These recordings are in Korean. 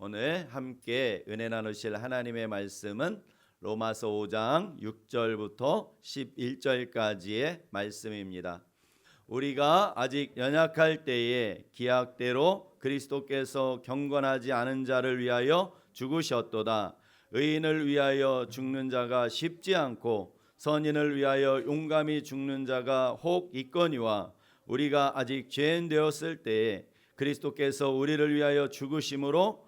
오늘 함께 은혜 나누실 하나님의 말씀은 로마서 5장 6절부터 11절까지의 말씀입니다. 우리가 아직 연약할 때에 기약대로 그리스도께서 경건하지 않은 자를 위하여 죽으셨도다. 의인을 위하여 죽는 자가 쉽지 않고 선인을 위하여 용감히 죽는 자가 혹 있거니와 우리가 아직 죄인 되었을 때에 그리스도께서 우리를 위하여 죽으심으로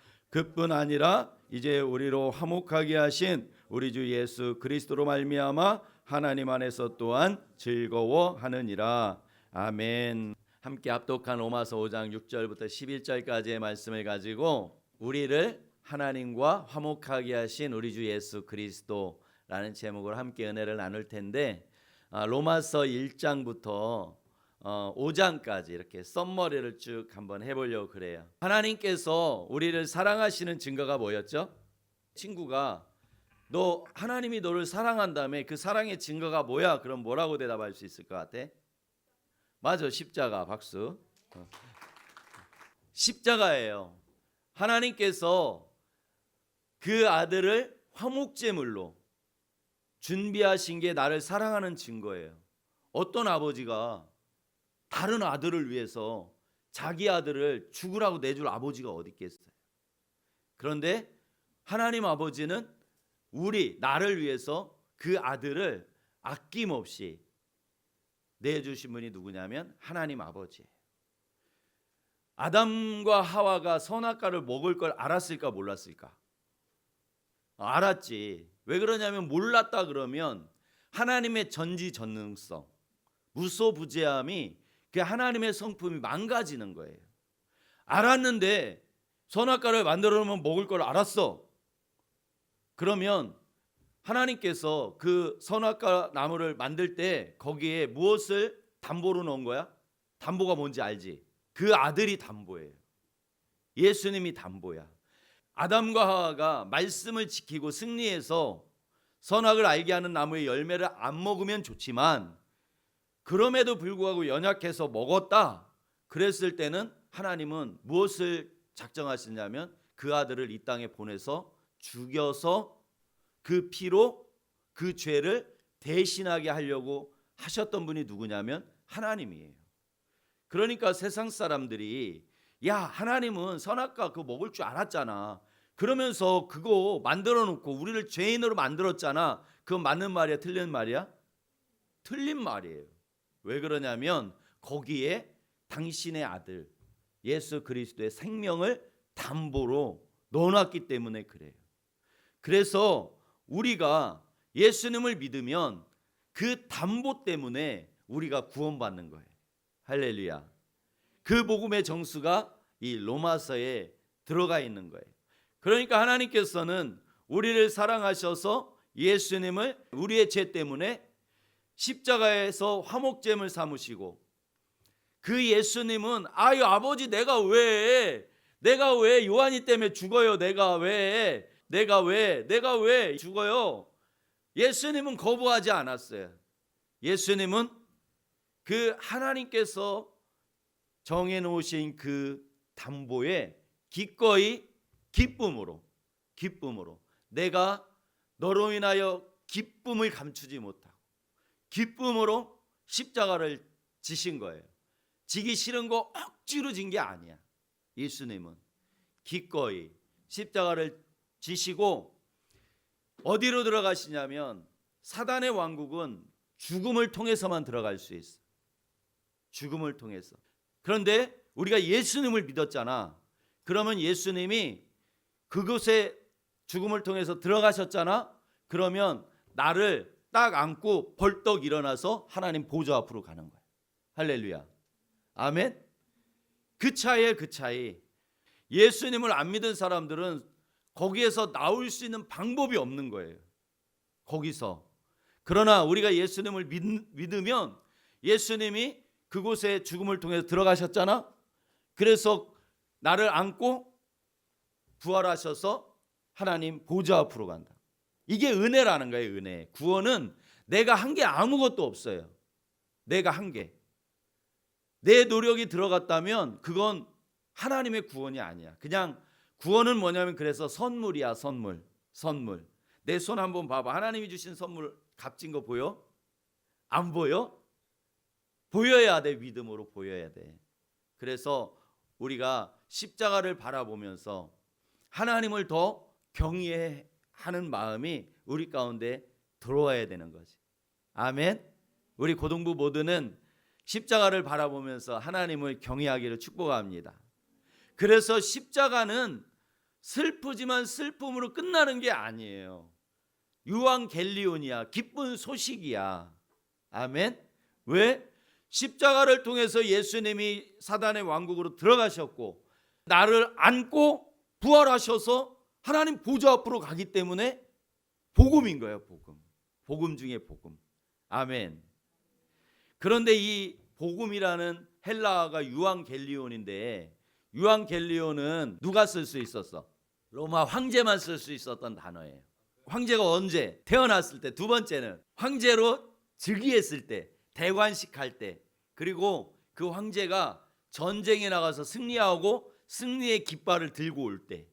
그뿐 아니라 이제 우리로 화목하게 하신 우리 주 예수 그리스도로 말미암아 하나님 안에서 또한 즐거워하느니라. 아멘. 함께 합독한 로마서 5장 6절부터 11절까지의 말씀을 가지고 우리를 하나님과 화목하게 하신 우리 주 예수 그리스도라는 제목으로 함께 은혜를 나눌 텐데 아, 로마서 1장부터 어, 5장까지 이렇게 썸머리를 쭉 한번 해보려고 그래요. 하나님께서 우리를 사랑하시는 증거가 뭐였죠? 친구가 너 하나님이 너를 사랑한다며 그 사랑의 증거가 뭐야? 그럼 뭐라고 대답할 수 있을 것 같아? 맞아 십자가 박수. 어. 십자가예요. 하나님께서 그 아들을 화목제물로 준비하신 게 나를 사랑하는 증거예요. 어떤 아버지가 다른 아들을 위해서 자기 아들을 죽으라고 내줄 아버지가 어디 있겠어요? 그런데 하나님 아버지는 우리 나를 위해서 그 아들을 아낌없이 내주신 분이 누구냐면 하나님 아버지예요. 아담과 하와가 선악과를 먹을 걸 알았을까 몰랐을까? 알았지. 왜 그러냐면 몰랐다 그러면 하나님의 전지전능성, 무소부재함이 그 하나님의 성품이 망가지는 거예요. 알았는데 선악과를 만들어 놓으면 먹을 걸 알았어. 그러면 하나님께서 그 선악과 나무를 만들 때 거기에 무엇을 담보로 넣은 거야? 담보가 뭔지 알지? 그 아들이 담보예요. 예수님이 담보야. 아담과 하와가 말씀을 지키고 승리해서 선악을 알게 하는 나무의 열매를 안 먹으면 좋지만 그럼에도 불구하고 연약해서 먹었다. 그랬을 때는 하나님은 무엇을 작정하시냐면 그 아들을 이 땅에 보내서 죽여서 그 피로 그 죄를 대신하게 하려고 하셨던 분이 누구냐면 하나님이에요. 그러니까 세상 사람들이 야 하나님은 선악과 그거 먹을 줄 알았잖아. 그러면서 그거 만들어 놓고 우리를 죄인으로 만들었잖아. 그건 맞는 말이야, 틀린 말이야? 틀린 말이에요. 왜 그러냐면 거기에 당신의 아들 예수 그리스도의 생명을 담보로 넣어놨기 때문에 그래요. 그래서 우리가 예수님을 믿으면 그 담보 때문에 우리가 구원받는 거예요. 할렐루야. 그 복음의 정수가 이 로마서에 들어가 있는 거예요. 그러니까 하나님께서는 우리를 사랑하셔서 예수님을 우리의 죄 때문에 십자가에서 화목제물 삼으시고 그 예수님은 아유 아버지 내가 왜 내가 왜 요한이 때문에 죽어요? 내가 왜 내가 왜 내가 왜 죽어요? 예수님은 거부하지 않았어요. 예수님은 그 하나님께서 정해 놓으신 그 담보에 기꺼이 기쁨으로 기쁨으로 내가 너로 인하여 기쁨을 감추지 못하고 기쁨으로 십자가를 지신 거예요. 지기 싫은 거 억지로 진 게 아니야. 예수님은 기꺼이 십자가를 지시고 어디로 들어가시냐면 사단의 왕국은 죽음을 통해서만 들어갈 수 있어. 죽음을 통해서. 그런데 우리가 예수님을 믿었잖아. 그러면 예수님이 그곳에 죽음을 통해서 들어가셨잖아. 그러면 나를 딱 안고 벌떡 일어나서 하나님 보좌 앞으로 가는 거야. 할렐루야. 아멘. 그 차이에 그 차이. 예수님을 안 믿은 사람들은 거기에서 나올 수 있는 방법이 없는 거예요. 거기서. 그러나 우리가 예수님을 믿, 믿으면 예수님이 그곳에 죽음을 통해서 들어가셨잖아. 그래서 나를 안고 부활하셔서 하나님 보좌 앞으로 간다. 이게 은혜라는 거예요, 은혜. 구원은 내가 한 게 아무것도 없어요. 내가 한 게. 내 노력이 들어갔다면 그건 하나님의 구원이 아니야. 그냥 구원은 뭐냐면 그래서 선물이야, 선물. 선물. 내 손 한번 봐봐. 하나님이 주신 선물 값진 거 보여? 안 보여? 보여야 돼. 믿음으로 보여야 돼. 그래서 우리가 십자가를 바라보면서 하나님을 더 경외 하는 마음이 우리 가운데 들어와야 되는 거지. 아멘. 우리 고등부 모두는 십자가를 바라보면서 하나님을 경외하기를 축복합니다. 그래서 십자가는 슬프지만 슬픔으로 끝나는 게 아니에요. 유황 겔리온이야. 기쁜 소식이야. 아멘. 왜? 십자가를 통해서 예수님이 사단의 왕국으로 들어가셨고 나를 안고 부활하셔서 하나님 보좌 앞으로 가기 때문에 복음인 거예요, 복음. 복음 중에 복음. 아멘. 그런데 이 복음이라는 헬라어가 유앙겔리온인데 유앙겔리온은 누가 쓸 수 있었어? 로마 황제만 쓸 수 있었던 단어예요. 황제가 언제 태어났을 때 두 번째는 황제로 즉위했을 때 대관식 할 때 그리고 그 황제가 전쟁에 나가서 승리하고 승리의 깃발을 들고 올 때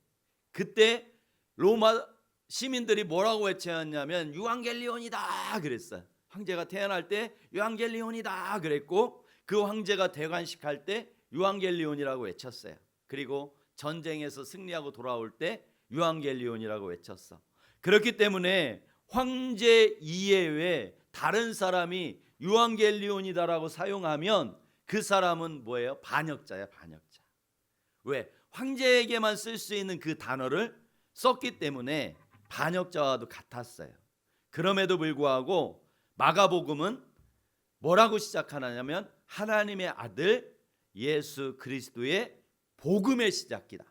그때 로마 시민들이 뭐라고 외쳤냐면 유앙겔리온이다 그랬어요. 황제가 태어날 때 유앙겔리온이다 그랬고 그 황제가 대관식 할 때 유앙겔리온이라고 외쳤어요. 그리고 전쟁에서 승리하고 돌아올 때 유앙겔리온이라고 외쳤어. 그렇기 때문에 황제 이외에 다른 사람이 유앙겔리온이다라고 사용하면 그 사람은 뭐예요? 반역자야, 반역자. 왜? 황제에게만 쓸 수 있는 그 단어를 썼기 때문에 반역자와도 같았어요. 그럼에도 불구하고 마가복음은 뭐라고 시작하냐면 하나님의 아들 예수 그리스도의 복음의 시작이다.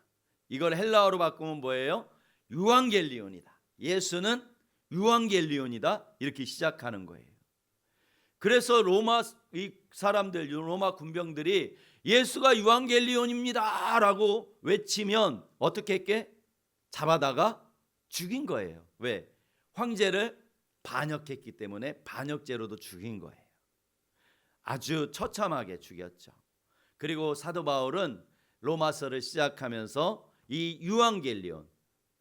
이걸 헬라어로 바꾸면 뭐예요? 유앙겔리온이다. 예수는 유앙겔리온이다. 이렇게 시작하는 거예요. 그래서 로마 이 사람들 로마 군병들이 예수가 유앙겔리온입니다라고 외치면 어떻게 했게? 잡아다가 죽인 거예요. 왜? 황제를 반역했기 때문에 반역죄로도 죽인 거예요. 아주 처참하게 죽였죠. 그리고 사도 바울은 로마서를 시작하면서 이 유앙겔리온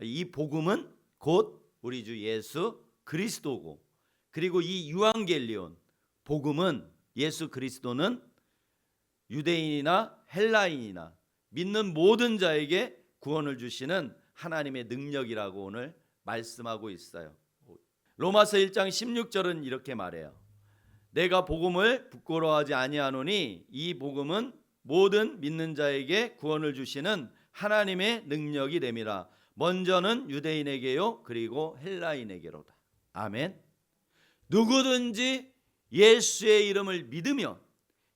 이 복음은 곧 우리 주 예수 그리스도고 그리고 이 유앙겔리온 복음은 예수 그리스도는 유대인이나 헬라인이나 믿는 모든 자에게 구원을 주시는 하나님의 능력이라고 오늘 말씀하고 있어요. 로마서 1장 16절은 이렇게 말해요. 내가 복음을 부끄러워하지 아니하노니 이 복음은 모든 믿는 자에게 구원을 주시는 하나님의 능력이 됨이라. 먼저는 유대인에게요 그리고 헬라인에게로다. 아멘. 누구든지 예수의 이름을 믿으면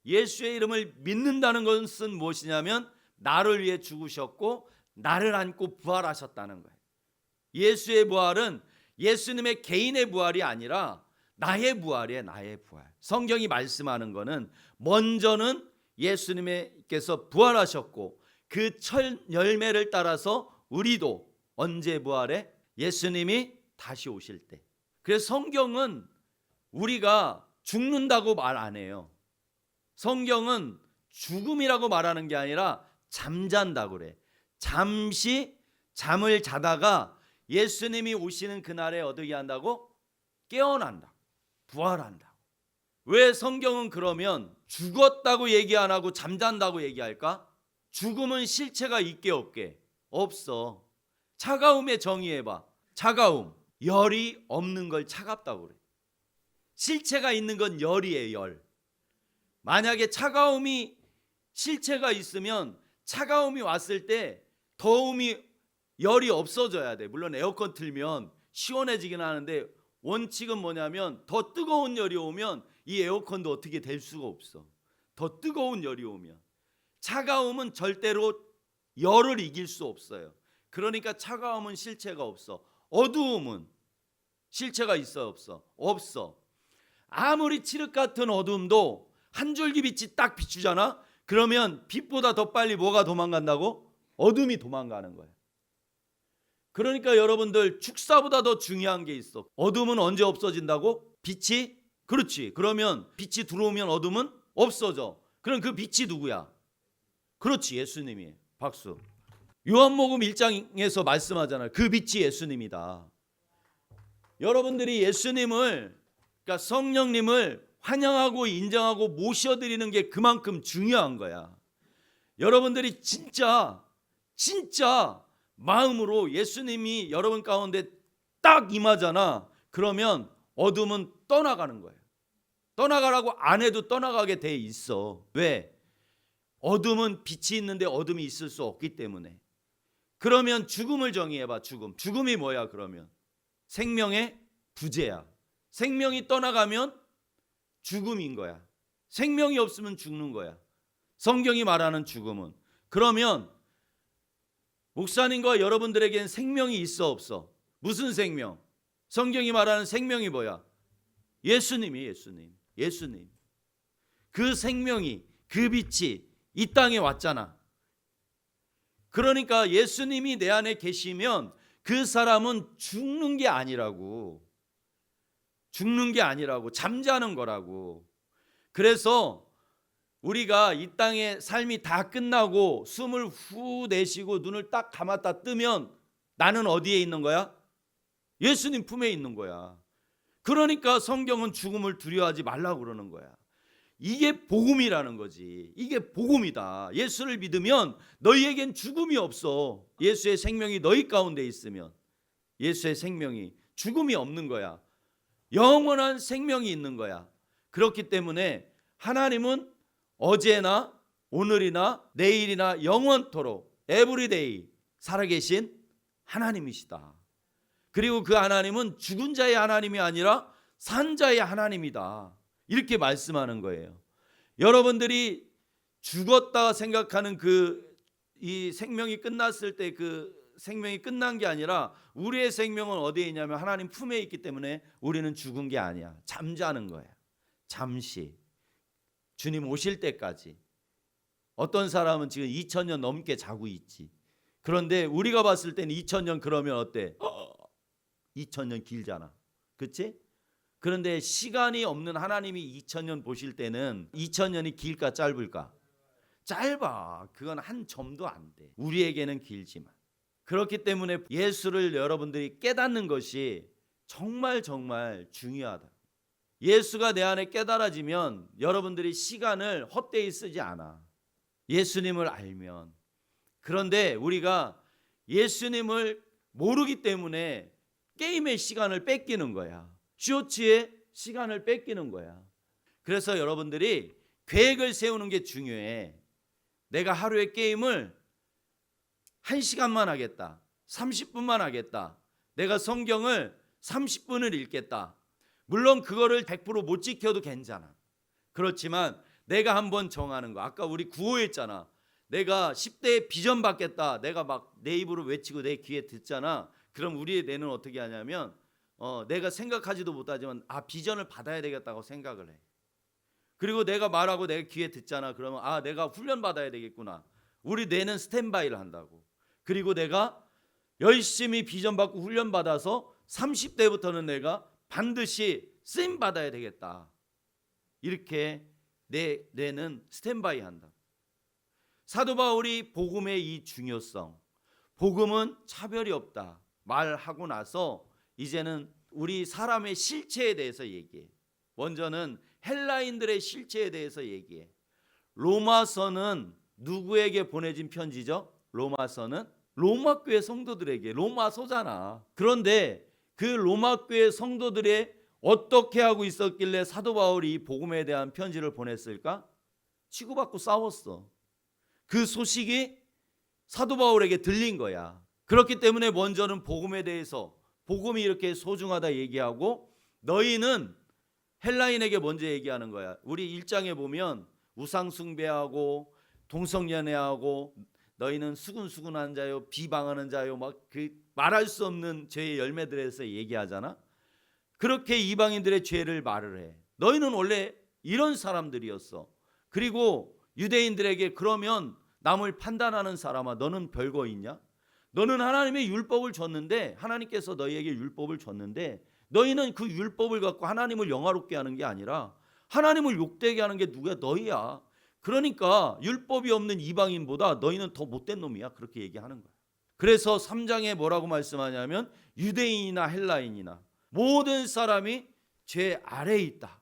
예수의 이름을 믿는다는 것은 무엇이냐면 나를 위해 죽으셨고 나를 안고 부활하셨다는 거예요. 예수의 부활은 예수님의 개인의 부활이 아니라 나의 부활이에요. 나의 부활. 성경이 말씀하는 거는 먼저는 예수님께서 부활하셨고 그 철 열매를 따라서 우리도 언제 부활해? 예수님이 다시 오실 때. 그래서 성경은 우리가 죽는다고 말 안 해요. 성경은 죽음이라고 말하는 게 아니라 잠잔다고 그래. 잠시 잠을 자다가 예수님이 오시는 그날에 어떻게 한다고? 깨어난다. 부활한다. 왜 성경은 그러면 죽었다고 얘기 안 하고 잠잔다고 얘기할까? 죽음은 실체가 있게 없게? 없어. 차가움에 정의해 봐. 차가움. 열이 없는 걸 차갑다고 그래. 실체가 있는 건 열이에요, 열. 만약에 차가움이 실체가 있으면 차가움이 왔을 때 더움이 열이 없어져야 돼. 물론 에어컨 틀면 시원해지긴 하는데 원칙은 뭐냐면 더 뜨거운 열이 오면 이 에어컨도 어떻게 될 수가 없어. 더 뜨거운 열이 오면 차가움은 절대로 열을 이길 수 없어요. 그러니까 차가움은 실체가 없어. 어두움은 실체가 있어 없어? 없어. 아무리 칠흑 같은 어둠도 한 줄기 빛이 딱 비추잖아. 그러면 빛보다 더 빨리 뭐가 도망간다고? 어둠이 도망가는 거야. 그러니까 여러분들 축사보다 더 중요한 게 있어. 어둠은 언제 없어진다고? 빛이? 그렇지. 그러면 빛이 들어오면 어둠은 없어져. 그럼 그 빛이 누구야? 그렇지. 예수님이. 박수. 요한복음 1장에서 말씀하잖아요. 그 빛이 예수님이다. 여러분들이 예수님을 그러니까 성령님을 환영하고 인정하고 모셔드리는 게 그만큼 중요한 거야. 여러분들이 진짜 진짜 마음으로 예수님이 여러분 가운데 딱 임하잖아. 그러면 어둠은 떠나가는 거예요. 떠나가라고 안 해도 떠나가게 돼 있어. 왜? 어둠은 빛이 있는데 어둠이 있을 수 없기 때문에. 그러면 죽음을 정의해 봐. 죽음. 죽음이 뭐야 그러면? 생명의 부재야. 생명이 떠나가면 죽음인 거야. 생명이 없으면 죽는 거야. 성경이 말하는 죽음은. 그러면 목사님과 여러분들에겐 생명이 있어 없어? 무슨 생명? 성경이 말하는 생명이 뭐야? 예수님이 예수님. 예수님. 그 생명이 그 빛이 이 땅에 왔잖아. 그러니까 예수님이 내 안에 계시면 그 사람은 죽는 게 아니라고. 죽는 게 아니라고. 잠자는 거라고. 그래서 우리가 이 땅의 삶이 다 끝나고 숨을 후 내쉬고 눈을 딱 감았다 뜨면 나는 어디에 있는 거야? 예수님 품에 있는 거야. 그러니까 성경은 죽음을 두려워하지 말라고 그러는 거야. 이게 복음이라는 거지. 이게 복음이다. 예수를 믿으면 너희에겐 죽음이 없어. 예수의 생명이 너희 가운데 있으면 예수의 생명이 죽음이 없는 거야. 영원한 생명이 있는 거야. 그렇기 때문에 하나님은 어제나 오늘이나 내일이나 영원토록 에브리데이 살아계신 하나님이시다. 그리고 그 하나님은 죽은 자의 하나님이 아니라 산 자의 하나님이다. 이렇게 말씀하는 거예요. 여러분들이 죽었다 생각하는 그 이 생명이 끝났을 때 그 생명이 끝난 게 아니라 우리의 생명은 어디에 있냐면 하나님 품에 있기 때문에 우리는 죽은 게 아니야. 잠자는 거야. 잠시. 주님 오실 때까지. 어떤 사람은 지금 2000년 넘게 자고 있지. 그런데 우리가 봤을 때는 2000년 그러면 어때? 2000년 길잖아. 그치? 그런데 시간이 없는 하나님이 2000년 보실 때는 2000년이 길까 짧을까? 짧아. 그건 한 점도 안 돼. 우리에게는 길지만. 그렇기 때문에 예수를 여러분들이 깨닫는 것이 정말 정말 중요하다. 예수가 내 안에 깨달아지면 여러분들이 시간을 헛되이 쓰지 않아. 예수님을 알면. 그런데 우리가 예수님을 모르기 때문에 게임의 시간을 뺏기는 거야. 쇼츠의 시간을 뺏기는 거야. 그래서 여러분들이 계획을 세우는 게 중요해. 내가 하루에 게임을 1시간만 하겠다. 30분만 하겠다. 내가 성경을 30분을 읽겠다. 물론 그거를 100%못 지켜도 괜찮아. 그렇지만 내가 한번 정하는 거. 아까 우리 구호했잖아. 내가 10대에 비전 받겠다. 내가 막 내 입으로 외치고 내 귀에 듣잖아. 그럼 우리의 뇌는 어떻게 하냐면 어, 내가 생각하지도 못하지만 아 비전을 받아야 되겠다고 생각을 해. 그리고 내가 말하고 내가 귀에 듣잖아. 그러면 아 내가 훈련 받아야 되겠구나. 우리 뇌는 스탠바이를 한다고. 그리고 내가 열심히 비전 받고 훈련 받아서 30대부터는 내가 반드시 쓰임 받아야 되겠다. 이렇게 내 뇌는 스탠바이 한다. 사도 바울이 복음의 이 중요성, 복음은 차별이 없다 말하고 나서 이제는 우리 사람의 실체에 대해서 얘기해. 먼저는 헬라인들의 실체에 대해서 얘기해. 로마서는 누구에게 보내진 편지죠? 로마서는 로마 교회 성도들에게 로마서잖아. 그런데 그 로마 교회 성도들의 어떻게 하고 있었길래 사도 바울이 복음에 대한 편지를 보냈을까? 치고받고 싸웠어. 그 소식이 사도 바울에게 들린 거야. 그렇기 때문에 먼저는 복음에 대해서 복음이 이렇게 소중하다 얘기하고 너희는 헬라인에게 먼저 얘기하는 거야. 우리 일장에 보면 우상 숭배하고 동성연애하고 너희는 수군수군한 자요 비방하는 자요 막 그 말할 수 없는 죄의 열매들에서 얘기하잖아. 그렇게 이방인들의 죄를 말을 해. 너희는 원래 이런 사람들이었어. 그리고 유대인들에게 그러면 남을 판단하는 사람아 너는 별거 있냐? 너는 하나님의 율법을 줬는데 하나님께서 너희에게 율법을 줬는데 너희는 그 율법을 갖고 하나님을 영화롭게 하는 게 아니라 하나님을 욕되게 하는 게 누가 너희야. 그러니까 율법이 없는 이방인보다 너희는 더 못된 놈이야. 그렇게 얘기하는 거야. 그래서 3장에 뭐라고 말씀하냐면 유대인이나 헬라인이나 모든 사람이 죄 아래에 있다.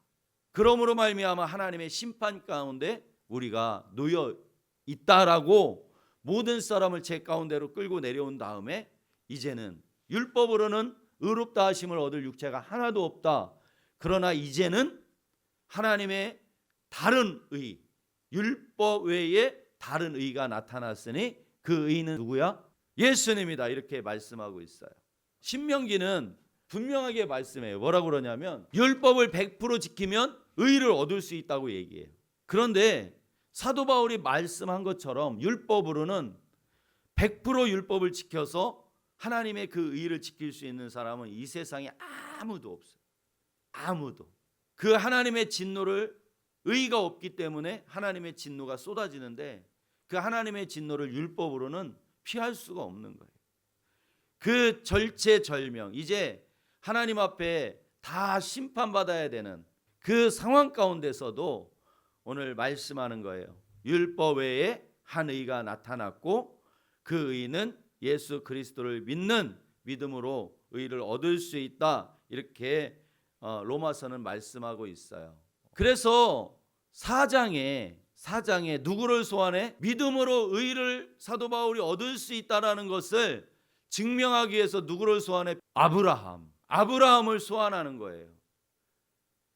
그러므로 말미암아 하나님의 심판 가운데 우리가 놓여 있다라고 모든 사람을 죄 가운데로 끌고 내려온 다음에 이제는 율법으로는 의롭다 하심을 얻을 육체가 하나도 없다. 그러나 이제는 하나님의 다른 의, 율법 외에 다른 의가 나타났으니 그 의는 누구야? 예수님이다. 이렇게 말씀하고 있어요. 신명기는 분명하게 말씀해요. 뭐라고 그러냐면 율법을 100% 지키면 의를 얻을 수 있다고 얘기해요. 그런데 사도 바울이 말씀한 것처럼 율법으로는 100% 율법을 지켜서 하나님의 그 의를 지킬 수 있는 사람은 이 세상에 아무도 없어요. 아무도. 그 하나님의 진노를 의가 없기 때문에 하나님의 진노가 쏟아지는데 그 하나님의 진노를 율법으로는 피할 수가 없는 거예요. 그 절체절명 이제 하나님 앞에 다 심판받아야 되는 그 상황 가운데서도 오늘 말씀하는 거예요. 율법 외에 한 의가 나타났고 그 의는 예수 그리스도를 믿는 믿음으로 의를 얻을 수 있다. 이렇게 어, 로마서는 말씀하고 있어요. 그래서 사장에 사장에 누구를 소환해 믿음으로 의를 사도 바울이 얻을 수 있다라는 것을 증명하기 위해서 누구를 소환해 아브라함 아브라함을 소환하는 거예요.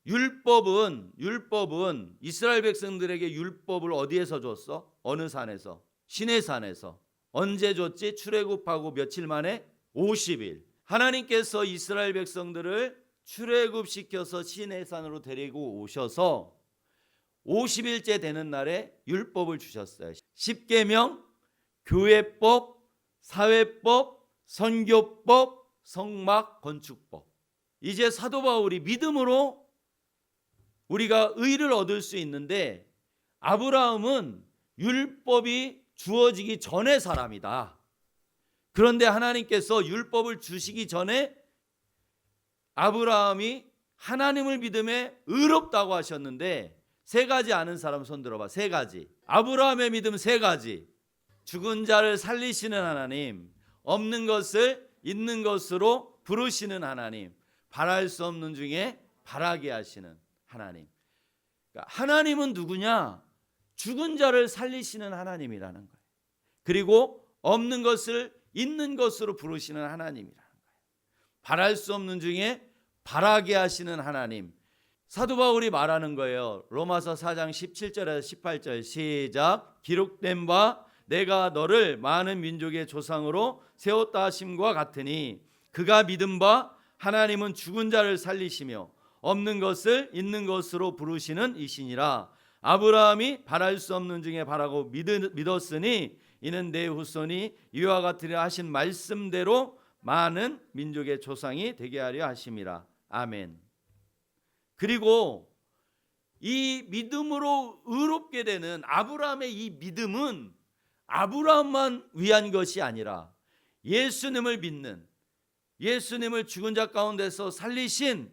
율법은 율법은 이스라엘 백성들에게 율법을 어디에서 줬어? 어느 산에서? 시내 산에서. 언제 줬지? 출애굽하고 며칠 만에 50일. 하나님께서 이스라엘 백성들을 출애굽시켜서 시내 산으로 데리고 오셔서 50일째 되는 날에 율법을 주셨어요. 십계명, 교회법, 사회법, 선교법, 성막, 건축법. 이제 사도 바울이 믿음으로 우리가 의를 얻을 수 있는데 아브라함은 율법이 주어지기 전의 사람이다. 그런데 하나님께서 율법을 주시기 전에 아브라함이 하나님을 믿음에 의롭다고 하셨는데 세 가지 아는 사람 손 들어봐. 세 가지. 아브라함의 믿음 세 가지. 죽은 자를 살리시는 하나님, 없는 것을 있는 것으로 부르시는 하나님, 바랄 수 없는 중에 바라게 하시는 하나님. 그러니까 하나님은 누구냐? 죽은 자를 살리시는 하나님이라는 거예요. 그리고 없는 것을 있는 것으로 부르시는 하나님이라는 거예요. 바랄 수 없는 중에 바라게 하시는 하나님. 사도 바울이 말하는 거예요. 로마서 4장 17절에서 18절 시작. 기록된 바 내가 너를 많은 민족의 조상으로 세웠다 하심과 같으니 그가 믿은 바 하나님은 죽은 자를 살리시며 없는 것을 있는 것으로 부르시는 이시니라. 아브라함이 바랄 수 없는 중에 바라고 믿었으니 이는 내 후손이 이와 같으려 하신 말씀대로 많은 민족의 조상이 되게 하려 하심이라. 아멘. 그리고 이 믿음으로 의롭게 되는 아브라함의 이 믿음은 아브라함만 위한 것이 아니라 예수님을 믿는 예수님을 죽은 자 가운데서 살리신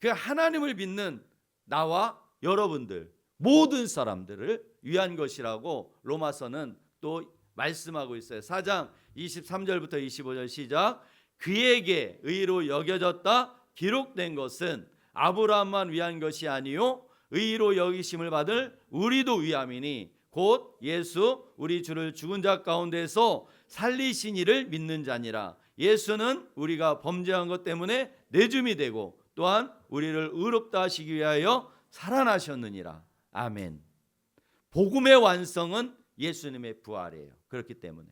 그 하나님을 믿는 나와 여러분들 모든 사람들을 위한 것이라고 로마서는 또 말씀하고 있어요. 4장 23절부터 25절 시작. 그에게 의로 여겨졌다 기록된 것은 아브라함만 위한 것이 아니요 의로 여기심을 받을 우리도 위함이니 곧 예수 우리 주를 죽은 자 가운데서 살리신 이를 믿는 자니라. 예수는 우리가 범죄한 것 때문에 내줌이 되고 또한 우리를 의롭다 하시기 위하여 살아나셨느니라. 아멘. 복음의 완성은 예수님의 부활이에요. 그렇기 때문에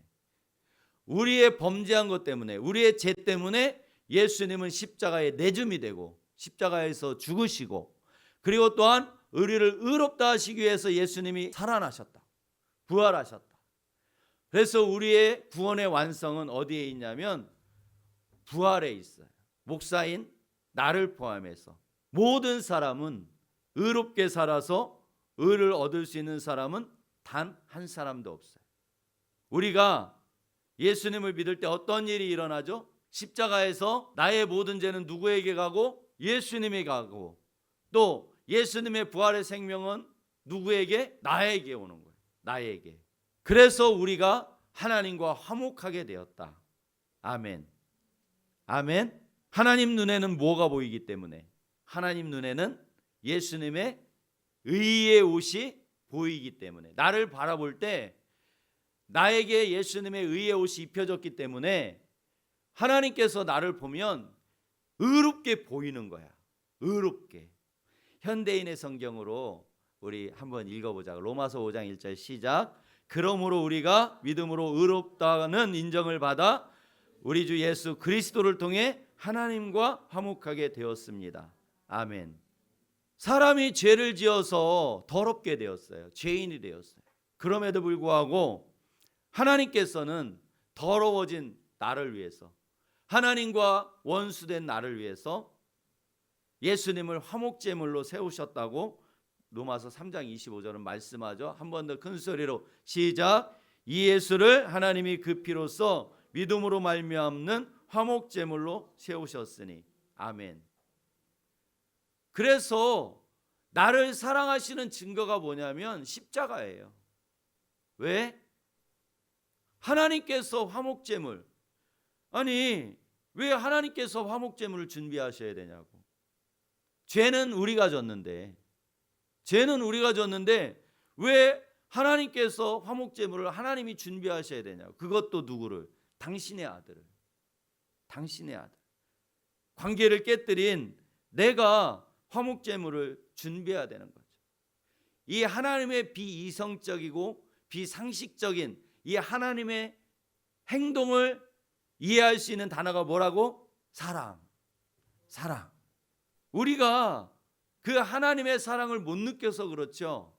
우리의 범죄한 것 때문에 우리의 죄 때문에 예수님은 십자가에 내줌이 되고 십자가에서 죽으시고 그리고 또한 우리를 의롭다 하시기 위해서 예수님이 살아나셨다. 부활하셨다. 그래서 우리의 구원의 완성은 어디에 있냐면 부활에 있어요. 목사인 나를 포함해서 모든 사람은 의롭게 살아서 의를 얻을 수 있는 사람은 단 한 사람도 없어요. 우리가 예수님을 믿을 때 어떤 일이 일어나죠? 십자가에서 나의 모든 죄는 누구에게 가고 예수님에게 가고 또 예수님의 부활의 생명은 누구에게 나에게 오는 거예요. 나에게. 그래서 우리가 하나님과 화목하게 되었다. 아멘. 아멘. 하나님 눈에는 뭐가 보이기 때문에 하나님 눈에는 예수님의 의의 옷이 보이기 때문에 나를 바라볼 때 나에게 예수님의 의의 옷이 입혀졌기 때문에 하나님께서 나를 보면 의롭게 보이는 거야. 의롭게. 현대인의 성경으로 우리 한번 읽어보자. 로마서 5장 1절 시작. 그러므로 우리가 믿음으로 의롭다는 인정을 받아 우리 주 예수 그리스도를 통해 하나님과 화목하게 되었습니다. 아멘. 사람이 죄를 지어서 더럽게 되었어요. 죄인이 되었어요. 그럼에도 불구하고 하나님께서는 더러워진 나를 위해서 하나님과 원수된 나를 위해서 예수님을 화목제물로 세우셨다고 로마서 3장 25절은 말씀하죠. 한 번 더 큰 소리로 시작. 이 예수를 하나님이 그 피로써 믿음으로 말미암는 화목제물로 세우셨으니 아멘. 그래서 나를 사랑하시는 증거가 뭐냐면 십자가예요. 왜? 하나님께서 화목제물 아니 왜 하나님께서 화목제물을 준비하셔야 되냐고. 죄는 우리가 졌는데 죄는 우리가 졌는데 왜 하나님께서 화목제물을 하나님이 준비하셔야 되냐고. 그것도 누구를? 당신의 아들을. 당신의 아들. 관계를 깨뜨린 내가 화목제물을 준비해야 되는 거죠. 이 하나님의 비이성적이고 비상식적인 이 하나님의 행동을 이해할 수 있는 단어가 뭐라고? 사랑. 사랑. 우리가 그 하나님의 사랑을 못 느껴서 그렇죠.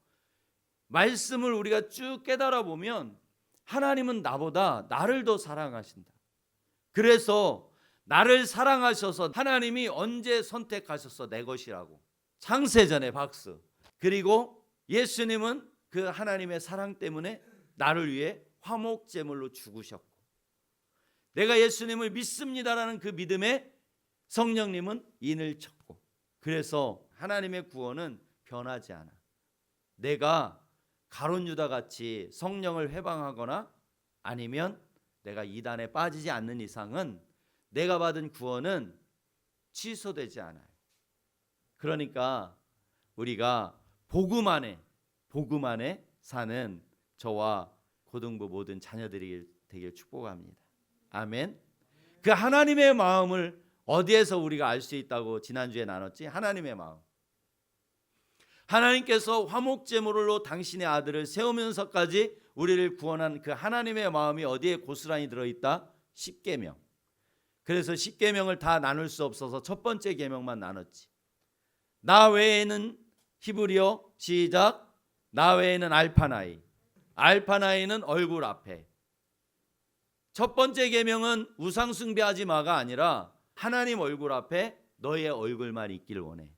말씀을 우리가 쭉 깨달아 보면 하나님은 나보다 나를 더 사랑하신다. 그래서 나를 사랑하셔서 하나님이 언제 선택하셔서 내 것이라고. 창세전에 박수. 그리고 예수님은 그 하나님의 사랑 때문에 나를 위해 화목제물로 죽으셨고 내가 예수님을 믿습니다라는 그 믿음에 성령님은 인을 쳤고 그래서 하나님의 구원은 변하지 않아. 내가 가론 유다 같이 성령을 회방하거나 아니면 내가 이단에 빠지지 않는 이상은 내가 받은 구원은 취소되지 않아요. 그러니까 우리가 복음 안에 복음 안에 사는 저와 고등부 모든 자녀들이 되길 축복합니다. 아멘. 그 하나님의 마음을 어디에서 우리가 알 수 있다고 지난주에 나눴지? 하나님의 마음. 하나님께서 화목 제물로 당신의 아들을 세우면서까지 우리를 구원한 그 하나님의 마음이 어디에 고스란히 들어 있다? 십계명. 그래서 십계명을 다 나눌 수 없어서 첫 번째 계명만 나눴지. 나 외에는 히브리어 시작. 나 외에는 알파나이. 알파나이는 얼굴 앞에. 첫 번째 계명은 우상 숭배하지 마가 아니라 하나님 얼굴 앞에 너의 얼굴만 있기를 원해.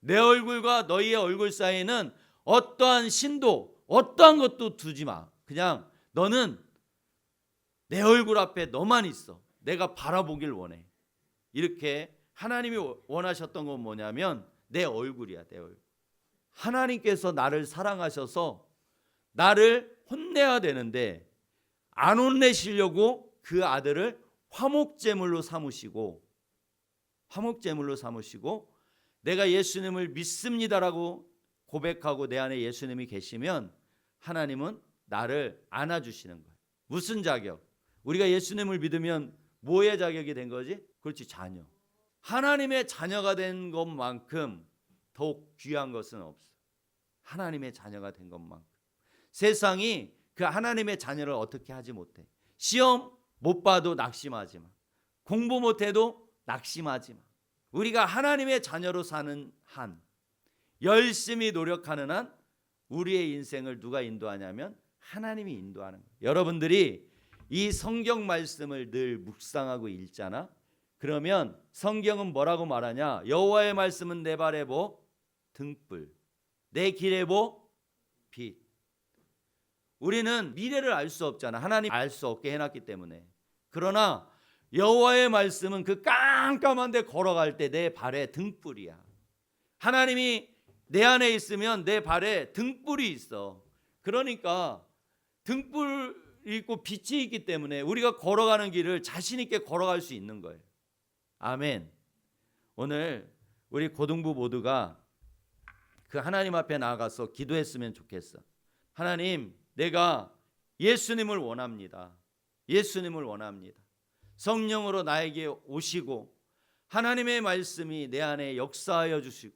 내 얼굴과 너희의 얼굴 사이에는 어떠한 신도, 어떠한 것도 두지 마. 그냥 너는 내 얼굴 앞에 너만 있어. 내가 바라보길 원해. 이렇게 하나님이 원하셨던 건 뭐냐면 내 얼굴이야, 내 얼굴. 하나님께서 나를 사랑하셔서 나를 혼내야 되는데 안 혼내시려고 그 아들을 화목제물로 삼으시고 화목제물로 삼으시고 내가 예수님을 믿습니다라고 고백하고 내 안에 예수님이 계시면 하나님은 나를 안아주시는 거예요. 무슨 자격? 우리가 예수님을 믿으면 뭐의 자격이 된 거지? 그렇지 자녀. 하나님의 자녀가 된 것만큼 더욱 귀한 것은 없어. 하나님의 자녀가 된 것만큼. 세상이 그 하나님의 자녀를 어떻게 하지 못해. 시험 못 봐도 낙심하지 마. 공부 못 해도 낙심하지 마. 우리가 하나님의 자녀로 사는 한 열심히 노력하는 한 우리의 인생을 누가 인도하냐면 하나님이 인도하는 거예요. 여러분들이 이 성경 말씀을 늘 묵상하고 읽잖아. 그러면 성경은 뭐라고 말하냐? 여호와의 말씀은 내 발에 뭐 등불, 내 길에 뭐 빛. 우리는 미래를 알 수 없잖아. 하나님 알 수 없게 해놨기 때문에. 그러나 여호와의 말씀은 그 깜깜한데 걸어갈 때 내 발에 등불이야. 하나님이 내 안에 있으면 내 발에 등불이 있어. 그러니까 등불 있고 빛이 있기 때문에 우리가 걸어가는 길을 자신 있게 걸어갈 수 있는 거예요. 아멘. 오늘 우리 고등부 모두가 그 하나님 앞에 나가서 기도했으면 좋겠어. 하나님, 내가 예수님을 원합니다. 예수님을 원합니다. 성령으로 나에게 오시고 하나님의 말씀이 내 안에 역사하여 주시고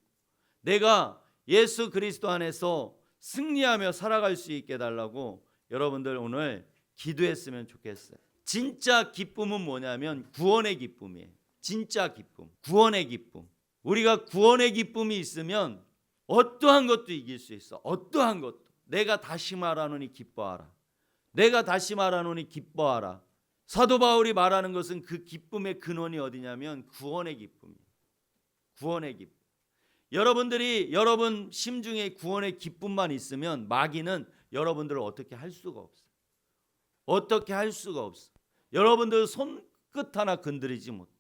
내가 예수 그리스도 안에서 승리하며 살아갈 수 있게 달라고 여러분들 오늘 기도했으면 좋겠어요. 진짜 기쁨은 뭐냐면 구원의 기쁨이에요. 진짜 기쁨. 구원의 기쁨. 우리가 구원의 기쁨이 있으면 어떠한 것도 이길 수 있어. 어떠한 것도. 내가 다시 말하노니 기뻐하라. 내가 다시 말하노니 기뻐하라. 사도 바울이 말하는 것은 그 기쁨의 근원이 어디냐면 구원의 기쁨이에요. 구원의 기쁨. 여러분들이 여러분 심중에 구원의 기쁨만 있으면 마귀는 여러분들을 어떻게 할 수가 없어. 어떻게 할 수가 없어. 여러분들 손끝 하나 건드리지 못해.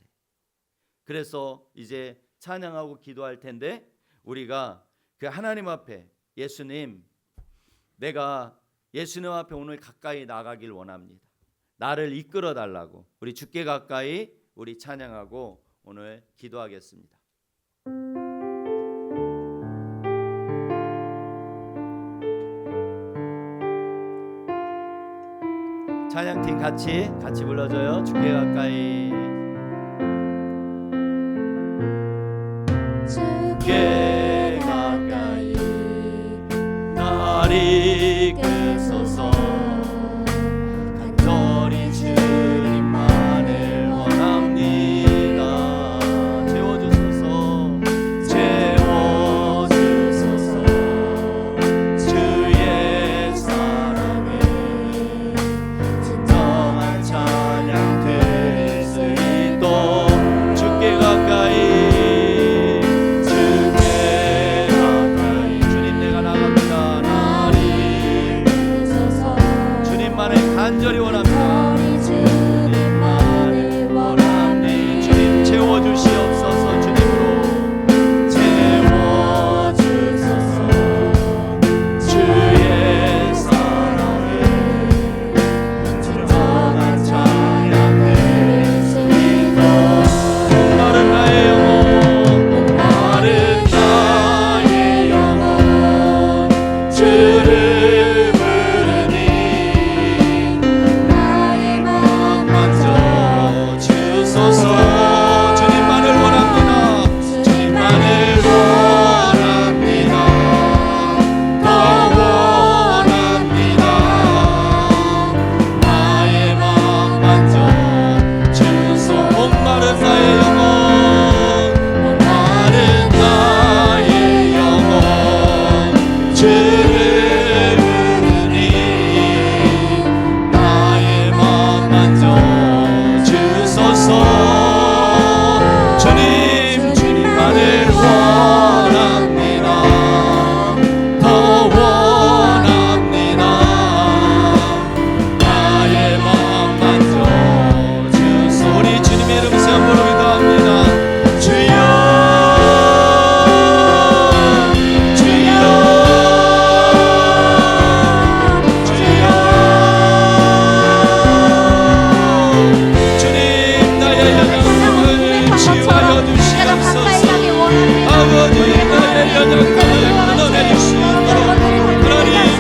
그래서 이제 찬양하고 기도할 텐데 우리가 그 하나님 앞에 예수님 내가 예수님 앞에 오늘 가까이 나가길 원합니다. 나를 이끌어 달라고 우리 주께 가까이 우리 찬양하고 오늘 기도하겠습니다. 찬양팀 같이 같이 불러줘요. 주께 가까이